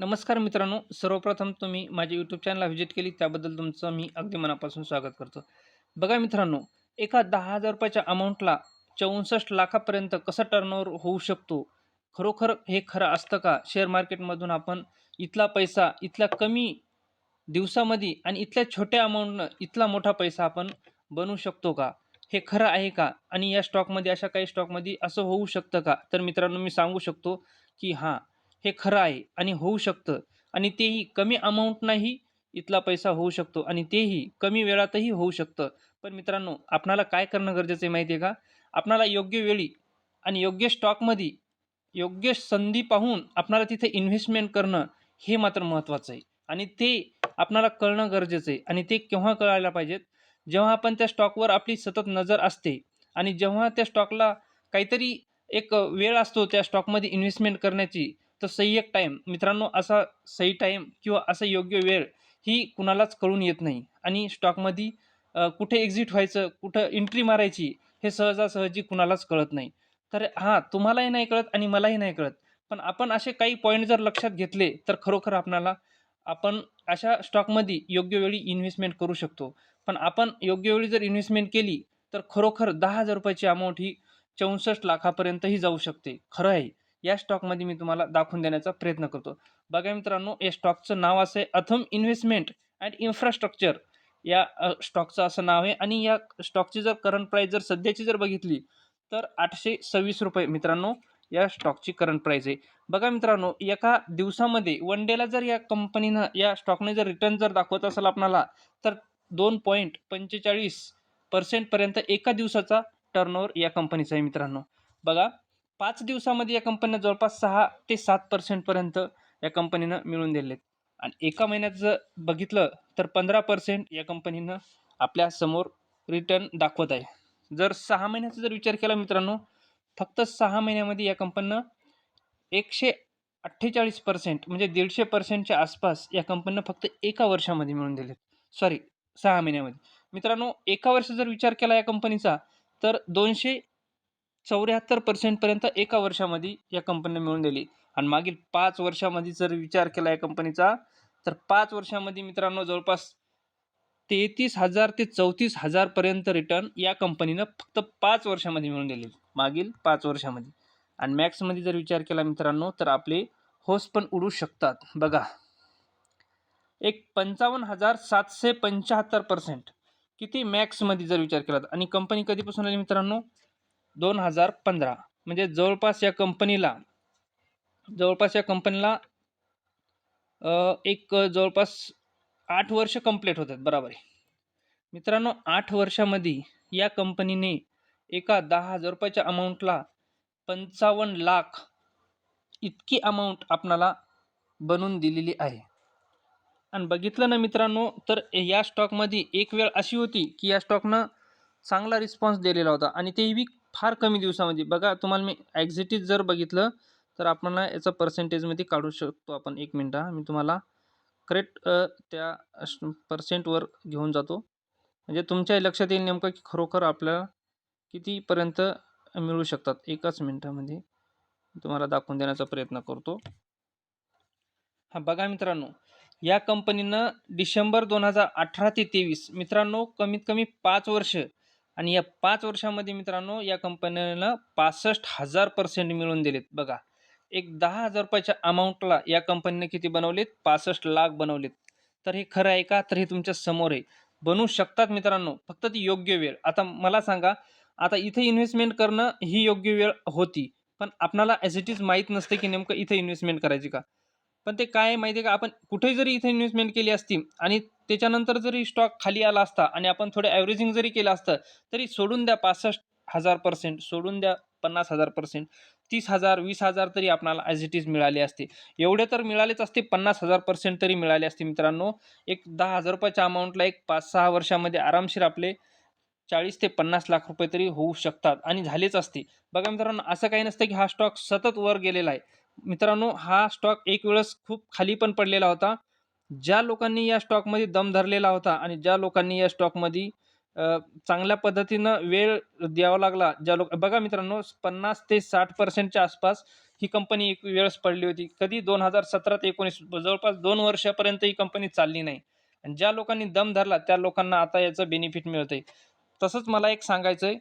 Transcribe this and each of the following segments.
नमस्कार मित्रांनो सर्वप्रथम तुम्ही माझ्या यूट्यूब चॅनलला व्हिजिट केली त्याबद्दल तुमचं मी अगदी मनापासून स्वागत करतो. बघा मित्रांनो एका दहा हजार रुपयाच्या अमाऊंटला चौसष्ट लाखापर्यंत कसं टर्नओव्हर होऊ शकतो? खरोखर हे खरं असतं का? शेअर मार्केटमधून आपण इथला पैसा इथल्या कमी दिवसामध्ये आणि इथल्या छोट्या अमाऊंटनं इथला मोठा पैसा आपण बनवू शकतो का? हे खरं आहे का? आणि या स्टॉकमध्ये अशा काही स्टॉकमध्ये असं होऊ शकतं का? तर मित्रांनो मी सांगू शकतो की हां हे खरं आहे आणि होऊ शकतं. आणि तेही कमी अमाऊंटनाही इथला पैसा होऊ शकतो आणि तेही कमी वेळातही होऊ शकतं. पण मित्रांनो आपणाला काय करणं गरजेचं आहे माहिती आहे का? आपणाला योग्य वेळी आणि योग्य स्टॉकमध्ये योग्य संधी पाहून आपणाला तिथे इन्व्हेस्टमेंट करणं हे मात्र महत्त्वाचं आहे. आणि ते आपणाला कळणं गरजेचं आहे. आणि ते केव्हा कळायला पाहिजेत? जेव्हा आपण त्या स्टॉकवर आपली सतत नजर असते आणि जेव्हा त्या स्टॉकला काहीतरी एक वेळ असतो त्या स्टॉकमध्ये इन्व्हेस्टमेंट करण्याची तर सही एक टाईम मित्रांनो असा सही टाईम किंवा असं योग्य वेळ ही कुणालाच कळून येत नाही. आणि स्टॉकमध्ये कुठे एक्झिट व्हायचं कुठं एंट्री मारायची हे सहजासहजी कुणालाच कळत नाही. तर हां तुम्हालाही नाही कळत आणि मलाही नाही कळत. पण आपण असे काही पॉईंट जर लक्षात घेतले तर खरोखर आपणाला आपण अशा स्टॉकमध्ये योग्य वेळी इन्व्हेस्टमेंट करू शकतो. पण आपण योग्य वेळी जर इन्व्हेस्टमेंट केली तर खरोखर दहा हजार रुपयाची अमाऊंट ही चौसष्ट लाखापर्यंतही जाऊ शकते. खरं आहे. या स्टॉकमध्ये मी तुम्हाला दाखवून देण्याचा प्रयत्न करतो. बघा मित्रांनो या स्टॉकचं नाव असं आहे अथम इन्व्हेस्टमेंट अँड इन्फ्रास्ट्रक्चर. या स्टॉकचं असं नाव आहे आणि या स्टॉकची जर करंट प्राईस जर सध्याची जर बघितली तर आठशे सव्वीस रुपये मित्रांनो या स्टॉकची करंट प्राईस आहे. बघा मित्रांनो एका दिवसामध्ये वन डेला जर या कंपनीनं या स्टॉकने जर रिटर्न जर दाखवत असेल आपणाला तर दोन पॉईंट पंचेचाळीस पर्सेंटपर्यंत एका दिवसाचा टर्नओव्हर या कंपनीचा आहे मित्रांनो. बघा पाच दिवसामध्ये या कंपनीनं जवळपास सहा ते सात पर्सेंटपर्यंत या कंपनीनं मिळून दिलेत. आणि एका महिन्यात जर बघितलं तर पंधरा पर्सेंट या कंपनीनं आपल्यासमोर रिटर्न दाखवत आहे. जर सहा महिन्याचा जर विचार केला मित्रांनो फक्त सहा महिन्यामध्ये या कंपनीनं एकशे अठ्ठेचाळीस पर्सेंट म्हणजे दीडशे पर्सेंटच्या आसपास या कंपनीनं फक्त एका वर्षामध्ये मिळून दिलेत. सॉरी सहा महिन्यामध्ये. मित्रांनो एका वर्ष जर विचार केला या कंपनीचा तर दोनशे चौऱ्याहत्तर पर्सेंटपर्यंत एका वर्षामध्ये या कंपनीने मिळून दिली. आणि मागील पाच वर्षामध्ये जर विचार केला या कंपनीचा तर पाच वर्षामध्ये मित्रांनो जवळपास तेहतीस हजार ते चौतीस हजारपर्यंत रिटर्न या कंपनीनं फक्त पाच वर्षामध्ये मिळून दिले. मागील पाच वर्षामध्ये. आणि मॅक्समध्ये जर विचार केला मित्रांनो तर आपले होस पण उडू शकतात. बघा. एक पंचावन्न हजार सातशे पंच्याहत्तर पर्सेंट किती मॅक्समध्ये जर विचार केला तर. आणि कंपनी कधीपासून आली मित्रांनो? दोन हजार पंधरा. म्हणजे जवळपास या कंपनीला जवळपास या कंपनीला एक जवळपास आठ वर्ष कंप्लीट होतात. बरोबर आहे. मित्रांनो आठ वर्षामध्ये या कंपनीने एका दहा हजार रुपयाच्या अमाऊंटला पंचावन्न लाख इतकी अमाऊंट आपणाला बनवून दिलेली आहे. आणि बघितलं ना मित्रांनो तर या स्टॉकमध्ये एक वेळ अशी होती की या स्टॉकनं चांगला रिस्पॉन्स दिलेला होता. आणि तेही फार कमी दिवसामध्ये. बघा तुम्हाला मी ॲक्झिटीज जर बघितलं तर आपल्याला याचं पर्सेंटेजमध्ये काढू शकतो आपण. एक मिनटा मी तुम्हाला करेक्ट त्या पर्सेंटवर घेऊन जातो. म्हणजे तुमच्या लक्षात येईल नेमकं की खरोखर आपल्याला कितीपर्यंत मिळू शकतात. एकाच मिनटामध्ये तुम्हाला दाखवून देण्याचा प्रयत्न करतो. हां बघा मित्रांनो या कंपनीनं डिसेंबर दोन हजार अठरा ते तेवीस मित्रांनो कमीत कमी पाच वर्ष आणि या पाच वर्षामध्ये मित्रांनो या कंपन्यांना पासष्ट हजार पर्सेंट मिळवून दिलेत. बघा एक दहा हजार रुपयाच्या अमाऊंटला या कंपनीने किती बनवलेत? पासष्ट लाख बनवलेत. तर हे खरं आहे का? तर हे तुमच्यासमोर आहे. बनवू शकतात मित्रांनो फक्त ती योग्य वेळ. आता मला सांगा आता इथे इन्व्हेस्टमेंट करणं ही योग्य वेळ होती पण आपणाला ॲज इट इज माहीत नसते की नेमकं इथे इन्व्हेस्टमेंट करायची का? पण ते काय आहे माहिती आहे का? आपण कुठेही जरी इथे इन्व्हेस्टमेंट केली असती आणि त्याच्यानंतर जरी स्टॉक खाली आला असता आणि आपण थोडं ॲव्हरेजिंग जरी केलं असतं तरी सोडून द्या पासष्ट हजार पर्सेंट सोडून द्या पन्नास हजार पर्सेंट तीस हजार वीस हजार तरी आपणाला ॲज इट इज मिळाले असते. एवढे तर मिळालेच असते पन्नास हजार पर्सेंट तरी मिळाले असते मित्रांनो. एक दहा हजार रुपयाच्या अमाऊंटला एक पाच सहा वर्षामध्ये आरामशीर आपले चाळीस ते पन्नास लाख रुपये तरी होऊ शकतात आणि झालेच असते. बघा मित्रांनो असं काही नसतं की हा स्टॉक सतत वर गेलेला आहे. मित्रांनो हा स्टॉक एक वेळेस खूप खाली पण पडलेला होता. ज्या लोकांनी या स्टॉकमध्ये दम धरलेला होता आणि ज्या लोकांनी या स्टॉकमध्ये चांगल्या पद्धतीनं वेळ द्यावा लागला ज्या लोक बघा मित्रांनो पन्नास ते साठ पर्सेंटच्या आसपास ही कंपनी एक वेळेस पडली होती. कधी दोन हजार सतरा ते एकोणीस जवळपास दोन वर्षापर्यंत ही कंपनी चालली नाही. आणि ज्या लोकांनी दम धरला त्या लोकांना आता याचं बेनिफिट मिळतंय. तसंच मला एक सांगायचं आहे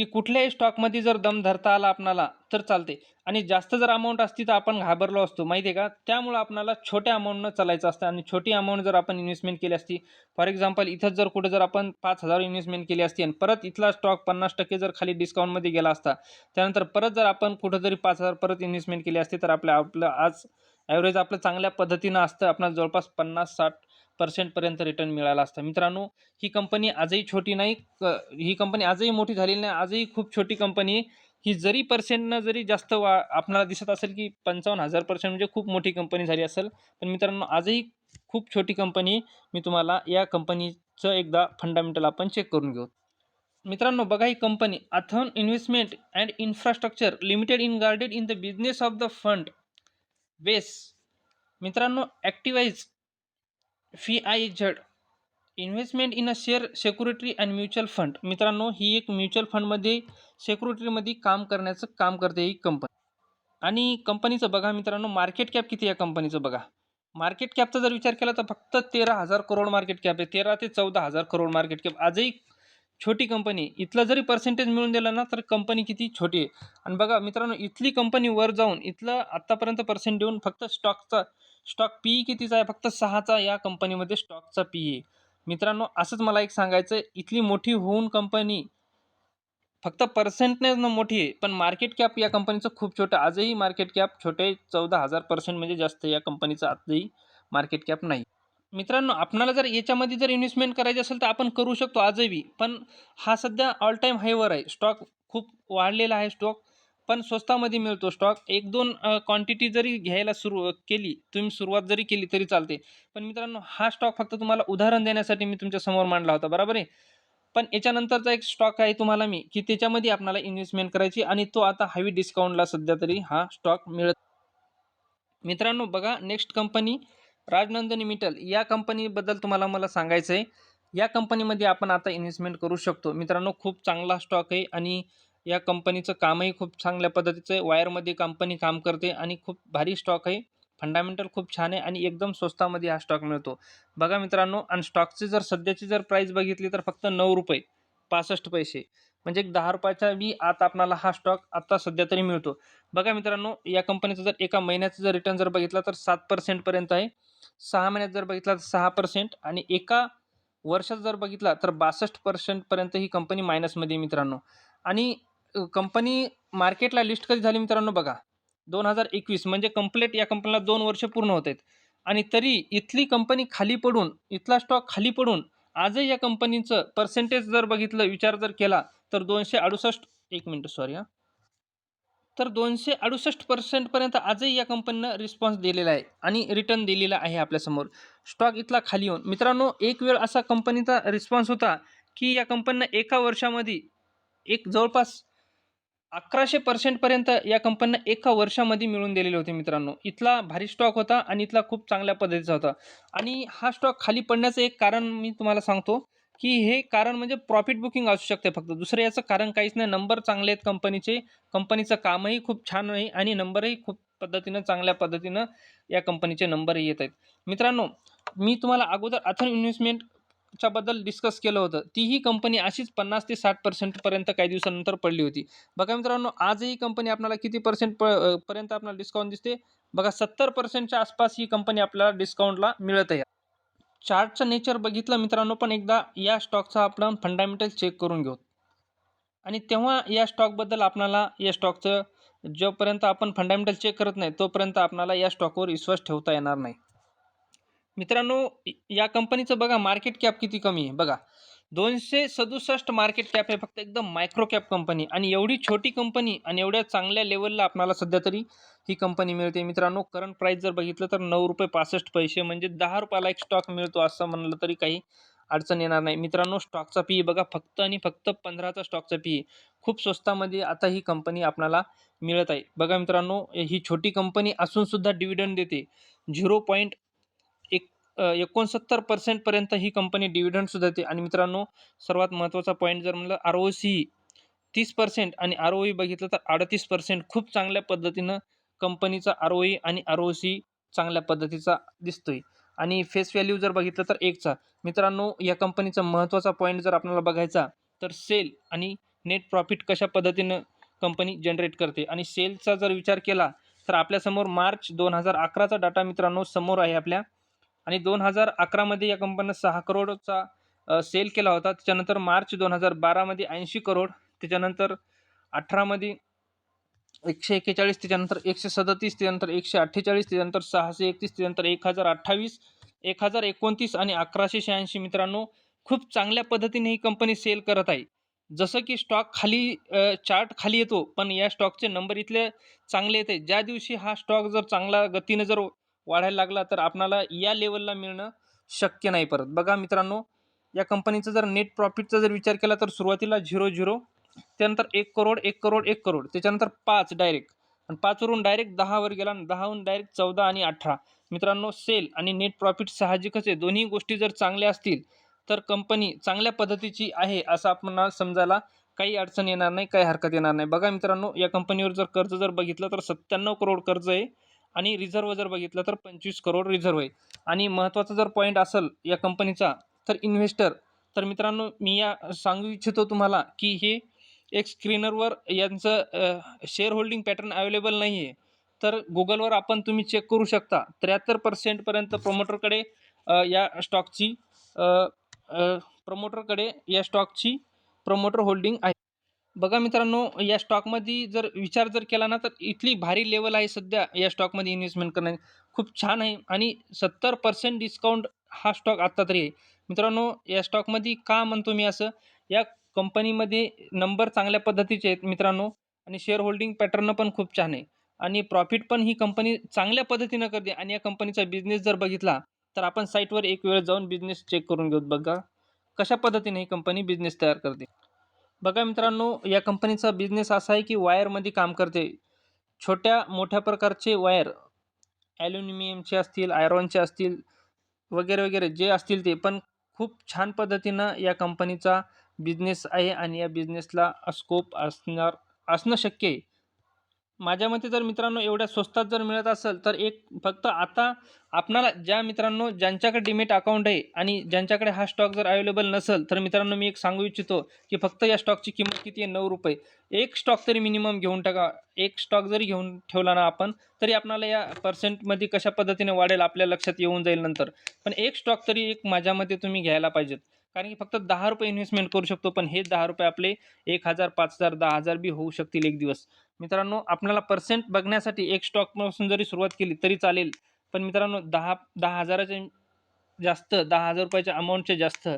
की कुठल्याही स्टॉकमध्ये जर दम धरता आला आपणाला तर चालते. आणि जास्त जर अमाऊंट असती तर आपण घाबरलो असतो माहिती आहे का? त्यामुळं आपणाला छोट्या अमाऊंटनं चालायचं असतं. आणि छोटी अमाऊंट जर आपण इन्व्हेस्टमेंट केली असती फॉर एक्झाम्पल इथंच जर कुठं जर आपण पाच हजार इन्व्हेस्टमेंट केली असती आणि परत इथला स्टॉक पन्नास टक्के जर खाली डिस्काउंटमध्ये गेला असता त्यानंतर परत जर आपण कुठं जरी पाच हजार परत इन्व्हेस्टमेंट केली असती तर आपल्या आपलं आज ॲव्हरेज आपलं चांगल्या पद्धतीनं असतं. आपल्याला जवळपास पन्नास साठ पर्सेंटपर्यंत रिटर्न मिळाला असता. मित्रांनो ही कंपनी आजही छोटी नाही क- ही कंपनी आजही मोठी झालेली नाही आजही खूप छोटी कंपनी ही जरी पर्सेंटनं जरी जास्त वा आपणाला दिसत असेल की पंचावन्न हजार पर्सेंट म्हणजे खूप मोठी कंपनी झाली असेल पण मित्रांनो आजही खूप छोटी कंपनी मी तुम्हाला या कंपनीचं एकदा फंडामेंटल आपण चेक करून घेऊ. मित्रांनो बघा ही company अथॉन investment and infrastructure limited in guarded in the business of the fund base मित्रांनो ॲक्टिवाईज आय झड investment in a share security and mutual fund मित्रांनो ही एक म्युच्युअल फंडमध्ये सेक्युरिटीमध्ये काम करण्याचं काम करते ही कंपनी आणि कंपनीचं बघा मित्रांनो मार्केट कॅप किती या कंपनीचं बघा. मार्केट कॅपचा जर विचार केला तर फक्त तेरा हजार करोड मार्केट कॅप आहे. तेरा ते चौदा हजार करोड मार्केट कॅप आजही छोटी कंपनी इथलं जरी पर्सेंटेज मिळून दिलं ना तर कंपनी किती छोटी आहे. आणि बघा मित्रांनो इथली कंपनी वर जाऊन इथलं आत्तापर्यंत पर्सेंट देऊन फक्त स्टॉकचा स्टॉक पी कितीचा आहे? फक्त सहाचा या कंपनीमध्ये स्टॉकचा पी ए मित्रांनो असंच मला एक सांगायचं आहे इथली मोठी होऊन कंपनी फक्त पर्सेंटनेच न मोठी आहे पण मार्केट कॅप या कंपनीचं खूप छोटं आजही मार्केट कॅप छोटे चौदा हजार पर्सेंट म्हणजे जास्त या कंपनीचं आजही मार्केट कॅप नाही. मित्रांनो आपणाला जर याच्यामध्ये जर इन्व्हेस्टमेंट करायची असेल तर आपण करू शकतो आजही. पण हा सध्या ऑल टाईम हायवर आहे. स्टॉक खूप वाढलेला आहे. स्टॉक पण स्वस्तामध्ये मिळतो स्टॉक एक दोन क्वांटिटी जरी घ्यायला सुरू केली तुम्ही सुरुवात जरी केली तरी चालते. पण मित्रांनो हा स्टॉक फक्त तुम्हाला उदाहरण देण्यासाठी मी तुमच्यासमोर मांडला होता बरोबर आहे? पण याच्यानंतरचा एक स्टॉक आहे तुम्हाला मी की त्याच्यामध्ये आपल्याला इन्व्हेस्टमेंट करायची आणि तो आता हवी डिस्काउंटला सध्या तरी हा स्टॉक मिळत मित्रांनो बघा नेक्स्ट कंपनी राजनंदनी मिटल या कंपनीबद्दल तुम्हाला मला सांगायचं आहे या कंपनीमध्ये आपण आता इन्व्हेस्टमेंट करू शकतो. मित्रांनो खूप चांगला स्टॉक आहे आणि या कंपनीचं कामही खूप चांगल्या पद्धतीचं आहे. वायरमध्ये कंपनी काम करते आणि खूप भारी स्टॉक आहे. फंडामेंटल खूप छान आहे आणि एकदम स्वस्तामध्ये हा स्टॉक मिळतो. बघा मित्रांनो आणि स्टॉकची जर सध्याची जर प्राईस बघितली तर फक्त नऊ रुपये पासष्ट पैसे. म्हणजे एक दहा रुपयाच्या बी आत आपणाला हा स्टॉक आत्ता सध्या तरी मिळतो. बघा मित्रांनो या कंपनीचं जर एका महिन्याचं जर रिटर्न जर बघितला तर सात पर्सेंटपर्यंत आहे. सहा महिन्यात जर बघितला तर सहा पर्सेंट आणि एका वर्षात जर बघितला तर बासष्ट पर्सेंटपर्यंत ही कंपनी मायनसमध्ये मित्रांनो. आणि कंपनी मार्केटला लिस्ट कधी झाली मित्रांनो बघा? दोन हजार एकवीस म्हणजे कंप्लेट या कंपनीला दोन वर्ष पूर्ण होत आहेत. आणि तरी इथली कंपनी खाली पडून इथला स्टॉक खाली पडून आजही या कंपनीचं पर्सेंटेज जर बघितलं विचार जर केला तर दोनशे अडुसष्ट एक मिनटं सॉरी हां. तर दोनशे अडुसष्ट पर्सेंटपर्यंत आजही या कंपनीनं रिस्पॉन्स दिलेला आहे आणि रिटर्न दिलेला आहे आपल्यासमोर. स्टॉक इथला खाली येऊन. मित्रांनो एक वेळ असा कंपनीचा रिस्पॉन्स होता की या कंपनीनं एका वर्षामध्ये एक जवळपास अकराशे पर्सेंटपर्यंत या कंपनीनं एका वर्षामध्ये मिळून दिलेले होते मित्रांनो. इथला भारी स्टॉक होता आणि इथला खूप चांगल्या पद्धतीचा होता. आणि हा स्टॉक खाली पडण्याचं एक कारण मी तुम्हाला सांगतो की हे कारण म्हणजे प्रॉफिट बुकिंग असू शकते फक्त. दुसरं याचं कारण काहीच नाही. नंबर चांगले आहेत कंपनीचे कंपनीचं कामही खूप छान आहे आणि नंबरही खूप पद्धतीनं चांगल्या पद्धतीनं या कंपनीचे नंबरही येत आहेत. मित्रांनो मी तुम्हाला अगोदर अथन इन्व्हेस्टमेंट बद्दल डिस्कस केलं होतं. तीही कंपनी अशीच पन्नास ते साठ पर्सेंटपर्यंत काही दिवसानंतर पडली होती. बघा मित्रांनो आजही कंपनी आपल्याला किती पर्सेंट प पर्यंत आपल्याला डिस्काउंट दिसते? बघा सत्तर पर्सेंटच्या आसपास ही कंपनी आपल्याला डिस्काउंटला मिळत आहे. चार्टचं नेचर बघितलं मित्रांनो पण एकदा या स्टॉकचा आपण फंडामेंटल चेक करून घेऊ. आणि तेव्हा या स्टॉकबद्दल आपणाला या स्टॉकचं जोपर्यंत आपण फंडामेंटल चेक करत नाही तोपर्यंत आपणाला या स्टॉकवर विश्वास ठेवता येणार नाही. मित्रांनो या कंपनीचं बघा मार्केट कॅप किती कमी आहे. बघा दोनशे सदुसष्ट मार्केट कॅप आहे फक्त एकदम मायक्रो कॅप कंपनी आणि एवढी छोटी कंपनी आणि एवढ्या चांगल्या लेवलला आपल्याला सध्या तरी ही कंपनी मिळते. मित्रांनो करंट प्राईस जर बघितलं तर नऊ रुपये पासष्ट पैसे म्हणजे दहा रुपयाला एक स्टॉक मिळतो असं म्हणलं तरी काही अडचण येणार नाही. मित्रांनो स्टॉकचा पी बघा फक्त आणि फक्त पंधराचा स्टॉकचा पी खूप स्वस्तामध्ये आता ही कंपनी आपल्याला मिळत आहे. बघा मित्रांनो ही छोटी कंपनी असूनसुद्धा डिव्हिडंड देते. झिरो पॉईंट एकोणसत्तर पर्सेंटपर्यंत ही कंपनी डिव्हिडंडसुद्धा देते. आणि मित्रांनो सर्वात महत्त्वाचा पॉईंट जर म्हणलं आर ओ सी तीस पर्सेंट आणि आर ओ ई बघितलं तर अडतीस पर्सेंट खूप चांगल्या पद्धतीनं कंपनीचा आर ओ ई आणि आर ओ सी चांगल्या पद्धतीचा दिसतोय. आणि फेस व्हॅल्यू जर बघितलं तर एकचा. मित्रांनो या कंपनीचा महत्त्वाचा पॉईंट जर आपल्याला बघायचा तर सेल आणि नेट प्रॉफिट कशा पद्धतीनं कंपनी जनरेट करते? आणि सेलचा जर विचार केला तर आपल्यासमोर मार्च दोन हजार अकराचा डाटा मित्रांनो समोर आहे आपल्या. आणि दोन हजार अकरामध्ये या कंपनीनं सहा करोडचा सेल केला होता. त्याच्यानंतर मार्च दोन हजार बारामध्ये ऐंशी करोड त्याच्यानंतर अठरामध्ये एकशे एक्केचाळीस त्याच्यानंतर एकशे सदतीस त्याच्यानंतर एकशे अठ्ठेचाळीस त्याच्यानंतर सहाशे एकतीस त्याच्यानंतर एक हजार अठ्ठावीस एक हजार एकोणतीस आणि अकराशे शहाऐंशी. मित्रांनो खूप चांगल्या पद्धतीने ही कंपनी सेल करत आहे. जसं की स्टॉक खाली चार्ट खाली येतो पण या स्टॉकचे नंबर इथले चांगले येते. ज्या दिवशी हा स्टॉक जर चांगला गतीने जर वाढायला लागला तर आपणाला या लेवलला मिळणं शक्य नाही परत. बघा मित्रांनो या कंपनीचा जर नेट प्रॉफिटचा जर विचार केला तर सुरुवातीला झिरो झिरो त्यानंतर एक करोड एक करोड एक करोड त्याच्यानंतर पाच डायरेक्ट आणि पाचवरून डायरेक्ट दहावर गेला आणि दहाहून डायरेक्ट चौदा आणि अठरा. मित्रांनो सेल आणि नेट प्रॉफिट साहजिकच आहे. दोन्ही गोष्टी जर चांगल्या असतील तर कंपनी चांगल्या पद्धतीची आहे असं आपण समजायला काही अडचण येणार नाही काही हरकत येणार नाही. बघा मित्रांनो या कंपनीवर जर कर्ज जर बघितलं तर सत्त्याण्णव करोड कर्ज आहे. आणि रिझर्व जर बघितलं तर पंचवीस करोड रिझर्व आहे. आणि महत्त्वाचा जर पॉईंट असेल या कंपनीचा तर इन्व्हेस्टर तर मित्रांनो मी या सांगू इच्छितो तुम्हाला की हे एक स्क्रीनरवर यांचं शेअर होल्डिंग पॅटर्न अवेलेबल नाही आहे तर गुगलवर आपण तुम्ही चेक करू शकता. त्र्याहत्तर पर्सेंटपर्यंत प्रमोटरकडे या स्टॉकची प्रमोटरकडे या स्टॉकची प्रमोटर होल्डिंग आहे. बघा मित्रांनो या स्टॉकमध्ये जर विचार जर केला ना तर इथली भारी लेवल आहे सध्या या स्टॉकमध्ये इन्व्हेस्टमेंट करण्याची. खूप छान आहे आणि सत्तर पर्सेंट डिस्काउंट हा स्टॉक आत्ता तरी आहे. मित्रांनो या स्टॉकमध्ये का म्हणतो मी असं या कंपनीमध्ये नंबर चांगल्या पद्धतीचे आहेत मित्रांनो आणि शेअर होल्डिंग पॅटर्न पण खूप छान आहे. आणि प्रॉफिट पण ही कंपनी चांगल्या पद्धतीनं करते आणि या कंपनीचा बिझनेस जर बघितला तर आपण साईटवर एक वेळ जाऊन बिझनेस चेक करून घेऊ बघा. कशा पद्धतीने ही कंपनी बिझनेस तयार करते? बघा मित्रांनो या कंपनीचा बिझनेस असा आहे की वायरमध्ये काम करते. छोट्या मोठ्या प्रकारचे वायर ॲल्युमिनियमचे असतील आयरॉनचे असतील वगैरे वगैरे जे असतील ते. पण खूप छान पद्धतीनं या कंपनीचा बिझनेस आहे आणि या बिझनेसला स्कोप असणार असणं शक्य आहे. माझ्या मते जर मित्रांनो एवढ्या स्वस्तात जर मिळत असेल तर एक फक्त आता आपणाला ज्या मित्रांनो ज्यांच्याकडे डिमेट अकाउंट आहे आणि ज्यांच्याकडे हा स्टॉक जर अवेलेबल नसेल तर मित्रांनो मी एक सांगू इच्छितो की फक्त या स्टॉकची किंमत किती आहे? नऊ रुपये. एक स्टॉक तरी मिनिमम घेऊन टाका. एक स्टॉक जरी घेऊन ठेवला ना आपण तरी आपणाला या पर्सेंटमध्ये कशा पद्धतीने वाढेल आपल्या लक्षात येऊन जाईल नंतर. पण एक स्टॉक तरी एक माझ्या मते तुम्ही घ्यायला पाहिजेत. कारण की फक्त दहा रुपये इन्व्हेस्टमेंट करू शकतो पण हे दहा रुपये आपले एक हजार पाच हजार दहा हजार बी होऊ शकतील एक दिवस. मित्रांनो आपल्याला पर्सेंट बघण्यासाठी एक स्टॉकपासून जरी सुरुवात केली तरी चालेल. पण मित्रांनो दहा दहा हजाराच्या जास्त दहा हजार रुपयाच्या अमाऊंटचे जास्त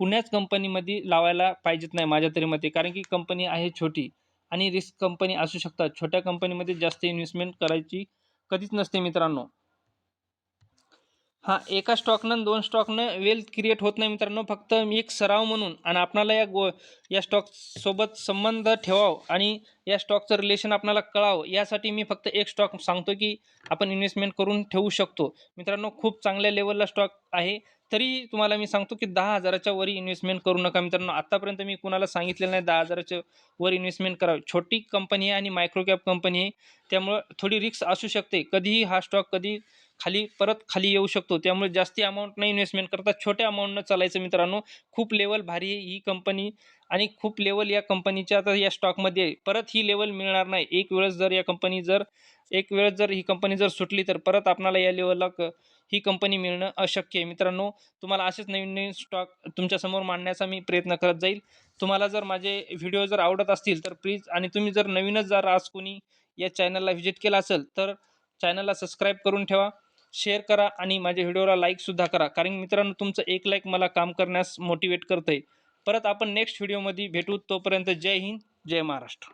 कुण्याच कंपनीमध्ये लावायला पाहिजेत नाही माझ्या तरी मते. कारण की कंपनी आहे छोटी आणि रिस्क कंपनी असू शकतात. छोट्या कंपनीमध्ये जास्त इन्व्हेस्टमेंट करायची कधीच नसते मित्रांनो. हां एका स्टॉकनं दोन स्टॉकनं वेल्थ क्रिएट होत नाही मित्रांनो. फक्त मी एक सराव म्हणून आणि आपणाला या गो या स्टॉकसोबत संबंध ठेवावं आणि या स्टॉकचं रिलेशन आपणाला कळावं यासाठी मी फक्त एक स्टॉक सांगतो की आपण इन्व्हेस्टमेंट करून ठेवू शकतो. मित्रांनो खूप चांगल्या लेवलला स्टॉक आहे. तरी तुम्हाला मी सांगतो की दहा हजाराच्या वरी इन्व्हेस्टमेंट करू नका मित्रांनो. आत्तापर्यंत मी कुणाला सांगितलेलं नाही दहा हजाराच्या वर इन्व्हेस्टमेंट करावी. छोटी कंपनी आहे आणि मायक्रो कॅप कंपनी आहे. त्यामुळं थोडी रिक्स असू शकते. कधीही हा स्टॉक कधी खाली परत खाली येऊ शकतो. त्यामुळे जास्ती अमाऊंट नाही इन्व्हेस्टमेंट करता छोट्या अमाऊंटनं चालायचं मित्रांनो. खूप लेवल भारी आहे ही कंपनी आणि खूप लेवल या कंपनीच्या आता या स्टॉकमध्ये आहे. परत ही लेवल मिळणार नाही. एक वेळेस जर या कंपनी जर एक वेळेस जर ही कंपनी जर सुटली तर परत आपणाला या लेवलला क ही कंपनी मिळणं अशक्य आहे. मित्रांनो तुम्हाला असेच नवीन नवीन स्टॉक तुमच्यासमोर मांडण्याचा मी प्रयत्न करत जाईल. तुम्हाला जर माझे व्हिडिओ जर आवडत असतील तर प्लीज आणि तुम्ही जर नवीनच जर आज कोणी या चॅनलला व्हिजिट केला असेल तर चॅनलला सबस्क्राईब करून ठेवा. शेअर करा आणि माझ्या व्हिडिओला लाईकसुद्धा करा. कारण मित्रांनो तुमचं एक लाईक मला काम करण्यास मोटिवेट करतं आहे परत आपण नेक्स्ट व्हिडिओमध्ये भेटू. तोपर्यंत जय हिंद जय महाराष्ट्र.